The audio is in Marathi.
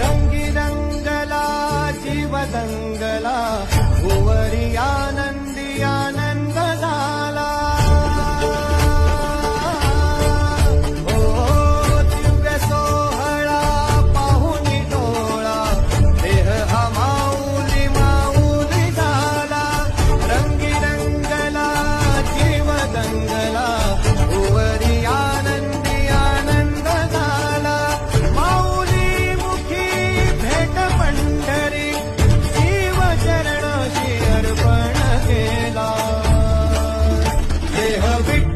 रंगी रंगला जीव दंगला healthy.